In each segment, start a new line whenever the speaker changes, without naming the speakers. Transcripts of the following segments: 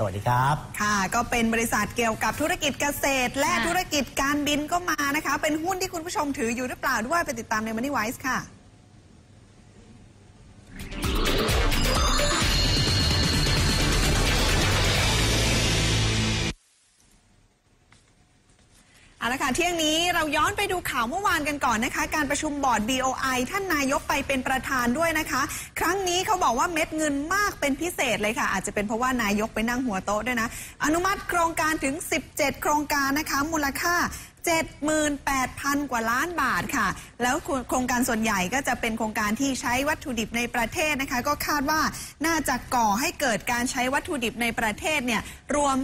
สวัสดีครับ
ค่ะ ก็เป็นบริษัทเกี่ยวกับธุรกิจเกษตร และธุรกิจการบินก็มานะคะ เป็นหุ้นที่คุณผู้ชมถืออยู่หรือเปล่าด้วยไปติดตามใน Money Wise ค่ะ ค่ะเที่ยงนี้เราย้อนไปดูข่าวเมื่อวานกันก่อนนะคะ การประชุมบอร์ด BOI ท่านนายกไปเป็นประธานด้วยนะคะ ครั้งนี้เขาบอกว่าเม็ดเงินมากเป็นพิเศษเลยค่ะ อาจจะเป็นเพราะว่านายกไปนั่งหัวโต๊ะด้วยนะ อนุมัติโครงการถึง 17 โครงการนะคะ มูลค่า 78,000 กว่าล้านบาทค่ะ แล้วโครงการส่วนใหญ่ก็จะเป็นโครงการที่ใช้วัตถุดิบในประเทศนะคะ ก็คาดว่าน่าจะก่อให้เกิดการใช้วัตถุดิบในประเทศเนี่ยรวม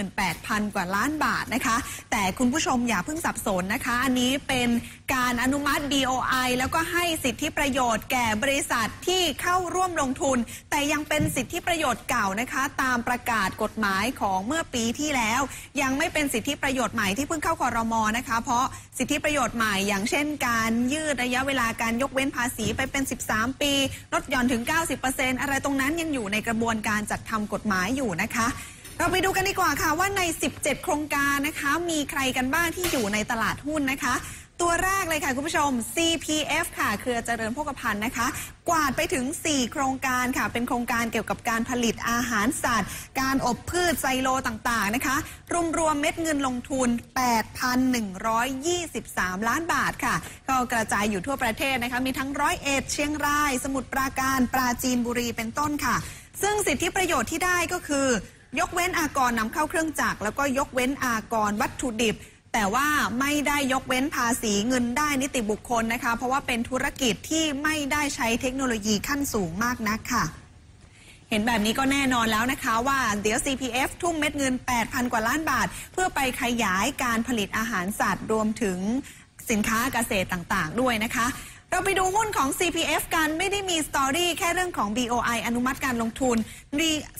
28,000 กว่าล้านบาทนะคะ แต่คุณผู้ชมอย่าเพิ่งสับสนนะคะ อันนี้เป็นการอนุมัติ BOI แล้วก็ให้สิทธิประโยชน์แก่บริษัทที่เข้าร่วมลงทุน แต่ยังเป็นสิทธิประโยชน์เก่านะคะ ตามประกาศกฎหมายของเมื่อปีที่แล้ว ยังไม่เป็นสิทธิประโยชน์ใหม่ที่เพิ่งเข้าคอรมอนะคะ เพราะสิทธิประโยชน์ใหม่อย่างเช่น การยืดระยะเวลาการยกเว้นภาษีไปเป็น 13 ปี ลดหย่อนถึง 90%อะไรตรงนั้นยังอยู่ในกระบวนการจัดทำกฎหมายอยู่นะคะ เราไปดูกันดีกว่าค่ะว่าใน 17 โครงการนะคะ มีใครกันบ้างที่อยู่ในตลาดหุ้นนะคะ ตัวแรกเลยค่ะคุณผู้ชม CPF ค่ะเครือเจริญโภคภัณฑ์นะคะ กวาดไปถึง 4 โครงการค่ะ เป็นโครงการเกี่ยวกับการผลิตอาหารสัตว์ การอบพืชไซโลต่างๆนะคะรวมรวมๆเม็ดเงินลงทุน 8,123 ล้านบาทค่ะ ก็กระจายอยู่ทั่วประเทศนะคะ มีทั้งร้อยเอ็ดเชียงราย สมุทรปราการปราจีนบุรีเป็นต้นค่ะ ซึ่งสิทธิประโยชน์ที่ได้ก็คือ ยกเว้นอากรนำเข้าเครื่องจักรแล้วก็ยกเว้นอากรวัตถุดิบ แต่ว่าไม่ได้ยกเว้นภาษีเงินได้นิติบุคคลนะคะ เพราะว่าเป็นธุรกิจที่ไม่ได้ใช้เทคโนโลยีขั้นสูงมากนักค่ะ เห็นแบบนี้ก็แน่นอนแล้วนะคะว่าเดี๋ยว CPF ทุ่มเม็ดเงิน 8,000 กว่าล้านบาท เพื่อไปขยายการผลิตอาหารสัตว์รวมถึงสินค้าเกษตรต่างๆ ด้วยนะคะ เราไปดูหุ้นของ CPF กันไม่ได้มีสตอรี่แค่เรื่องของ BOI อนุมัติการลงทุน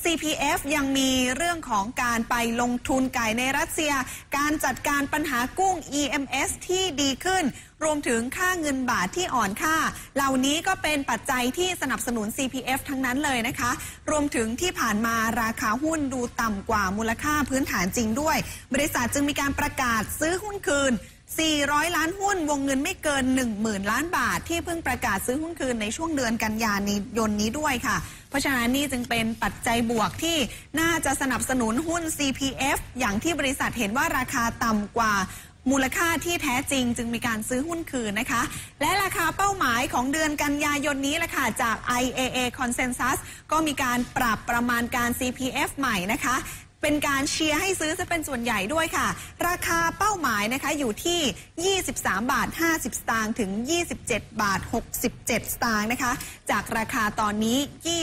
CPF ยังมีเรื่องของการไปลงทุนไก่ในรัสเซีย การจัดการปัญหากุ้ง EMS ที่ดีขึ้น รวมถึงค่าเงินบาทที่อ่อนค่า เหล่านี้ก็เป็นปัจจัยที่สนับสนุน CPF ทั้งนั้นเลยนะคะ รวมถึงที่ผ่านมาราคาหุ้นดูต่ำกว่ามูลค่าพื้นฐานจริงด้วย บริษัทจึงมีการประกาศซื้อหุ้นคืน 400 ล้านหุ้นวงเงินไม่เกิน 10,000 ล้านบาท ที่เพิ่งประกาศซื้อหุ้นคืนในช่วงเดือนกันยายนนี้ด้วยค่ะ เพราะฉะนั้นนี่จึงเป็นปัจจัยบวกที่น่าจะสนับสนุนหุ้น CPF อย่างที่บริษัทเห็นว่าราคาต่ำกว่ามูลค่าที่แท้จริงจึงมีการซื้อหุ้นคืนนะคะ และราคาเป้าหมายของเดือนกันยายนนี้แหละค่ะจาก IAA Consensus ก็มีการปรับประมาณการ CPF ใหม่นะคะ เป็นการเชียร์ให้ซื้อจะเป็นส่วนใหญ่ด้วยค่ะ ราคาเป้าหมายนะคะอยู่ที่ 23 บาท 50 สตางค์ถึง 27 บาท 67 สตางค์นะคะ จากราคาตอนนี้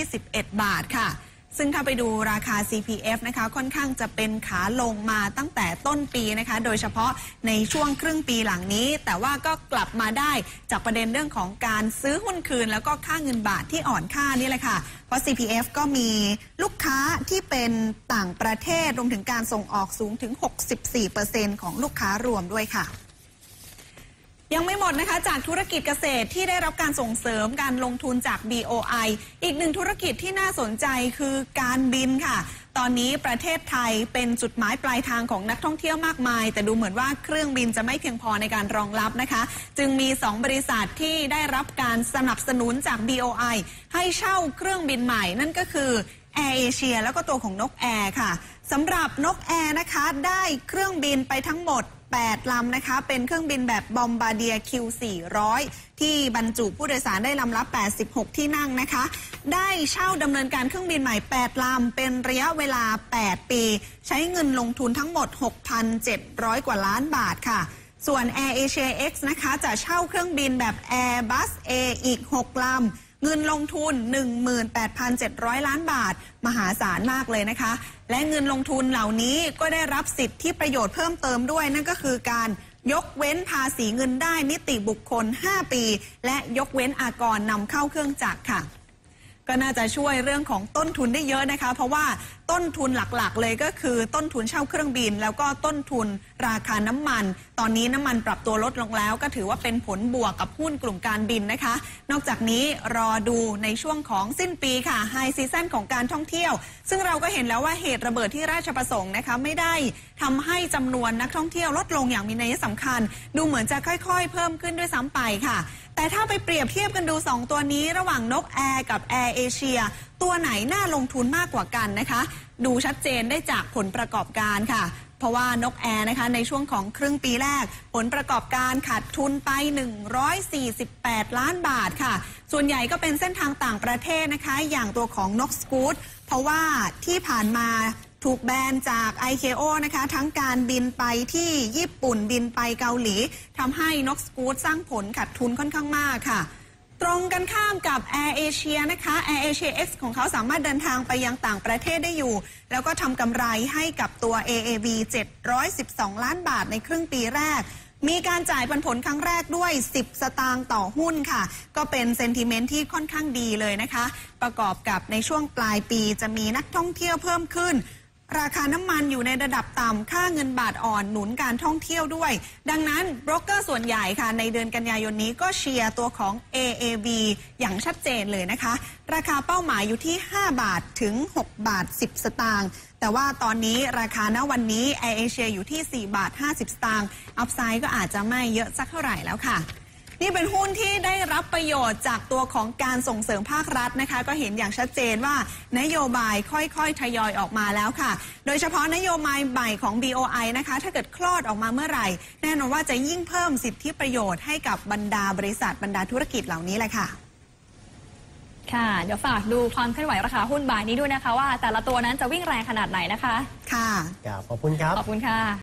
21 บาทค่ะ ซึ่งถ้าไปดูราคา CPF นะคะค่อนข้างจะเป็นขาลงมาตั้งแต่ต้นปีนะคะ โดยเฉพาะในช่วงครึ่งปีหลังนี้ แต่ว่าก็กลับมาได้จากประเด็นเรื่องของการซื้อหุ้นคืน แล้วก็ค่าเงินบาทที่อ่อนค่านี่แหละค่ะ เพราะ CPF ก็มีลูกค้าที่เป็นต่างประเทศรวมถึงการส่งออกสูงถึง 64%ของลูกค้ารวมด้วยค่ะ ยังไม่หมดนะคะ จากธุรกิจเกษตรที่ได้รับการส่งเสริมการลงทุนจาก BOI อีกหนึ่งธุรกิจที่น่าสนใจคือการบินค่ะ ตอนนี้ประเทศไทยเป็นจุดหมายปลายทางของนักท่องเที่ยวมากมาย แต่ดูเหมือนว่าเครื่องบินจะไม่เพียงพอในการรองรับนะคะ จึงมี 2 บริษัทที่ได้รับการสนับสนุนจาก BOI ให้เช่าเครื่องบินใหม่นั่นก็คือ แอร์เอเชียแล้วก็ตัวของนกแอร์ค่ะสำหรับนกแอร์นะคะ ได้เครื่องบินไปทั้งหมด 8 ลำนะคะ เป็นเครื่องบินแบบบอมบาเดีย Q400 ที่บรรจุผู้โดยสารได้ลำละ 86 ที่นั่งนะคะ ได้เช่าดำเนินการเครื่องบินใหม่ 8 ลำ เป็นระยะเวลา 8 ปี ใช้เงินลงทุนทั้งหมด 6,700 กว่าล้านบาทค่ะส่วน Air Asia X นะคะ จะเช่าเครื่องบินแบบ Airbus A อีก 6 ลำ เงินลงทุน 18,700 ล้านบาท มหาศาลมากเลยนะคะ และเงินลงทุนเหล่านี้ก็ได้รับสิทธิประโยชน์เพิ่มเติมด้วย นั่นก็คือการยกเว้นภาษีเงินได้นิติบุคคล 5 ปี และยกเว้นอากรนำเข้าเครื่องจักรค่ะ ก็น่าจะช่วยเรื่องของต้นทุนได้เยอะนะคะ เพราะว่าต้นทุนหลักๆ เลยก็คือต้นทุนเช่าเครื่องบิน แล้วก็ต้นทุนราคาน้ำมัน ตอนนี้น้ำมันปรับตัวลดลงแล้ว ก็ถือว่าเป็นผลบวกกับหุ้นกลุ่มการบินนะคะ นอกจากนี้รอดูในช่วงของสิ้นปีค่ะไฮซีซั่นของการท่องเที่ยว ซึ่งเราก็เห็นแล้วว่าเหตุระเบิดที่ราชประสงค์นะคะไม่ได้ทำให้จำนวนนักท่องเที่ยวลดลงอย่างมีนัยสำคัญ ดูเหมือนจะค่อย ๆ เพิ่มขึ้นด้วยซ้ำไปค่ะ แต่ถ้าไปเปรียบเทียบกันดู 2 ตัวนี้ระหว่างนกแอร์กับแอร์เอเชียตัวไหนน่าลงทุนมากกว่ากันนะคะ ดูชัดเจนได้จากผลประกอบการค่ะ เพราะว่านกแอร์นะคะในช่วงของครึ่งปีแรก ผลประกอบการขาดทุนไป 148 ล้านบาทค่ะ ส่วนใหญ่ก็เป็นเส้นทางต่างประเทศนะคะ อย่างตัวของนกสกูตเพราะว่าที่ผ่านมา ถูกแบนจาก ICAO นะคะ ทั้งการบินไปที่ญี่ปุ่นบินไปเกาหลีทำให้นกสกูตสร้างผลขาดทุนค่อนข้างมากค่ะ ตรงกันข้ามกับ Air Asia นะคะ Air Asia X ของเขาสามารถเดินทางไปยังต่างประเทศได้อยู่ แล้วก็ทำกำไรให้กับตัว AAV 712 ล้านบาทในครึ่งปีแรกมีการจ่ายปันผลครั้งแรกด้วย 10 สตางค์ต่อหุ้นค่ะ ก็เป็นเซนติเมนต์ที่ค่อนข้างดีเลยนะคะ ประกอบกับในช่วงปลายปีจะมีนักท่องเที่ยวเพิ่มขึ้น ราคาน้ำมันอยู่ในระดับต่ำ ค่าเงินบาทอ่อนหนุนการท่องเที่ยวด้วย ดังนั้นบรกเกอร์ส่วนใหญ่ค่ะ ในเดือนกันยายนนี้ก็เชียร์ตัวของ AAV อย่างชัดเจนเลยนะคะ ราคาเป้าหมายอยู่ที่ 5 บาทถึง 6 บาท 10 สตางค์ แต่ว่าตอนนี้ราคาณวันนี้ Air Asia อยู่ที่ 4 บาท 50 สตางค์ อัพไซด์ก็อาจจะไม่เยอะสักเท่าไหร่แล้วค่ะ นี่เป็นหุ้นที่ได้รับประโยชน์จากตัวของการส่งเสริมภาครัฐนะคะ ก็เห็นอย่างชัดเจนว่านโยบายค่อยๆ ทยอยออกมาแล้วค่ะ โดยเฉพาะนโยบายใหม่ของ BOI นะคะ ถ้าเกิดคลอดออกมาเมื่อไหร่ แน่นอนว่าจะยิ่งเพิ่มสิทธิประโยชน์ให้กับบรรดาบริษัทบรรดาธุรกิจเหล่านี้แหละค่ะ
ค่ะเดี๋ยวฝากดูความเคลื่อนไหวราคาหุ้นบ่ายนี้ด้วยนะคะ ว่าแต่ละตัวนั้นจะวิ่งแรงขนาดไหนนะคะ
ค่ะ
ครับขอบคุณครับ
ขอบคุณค่ะ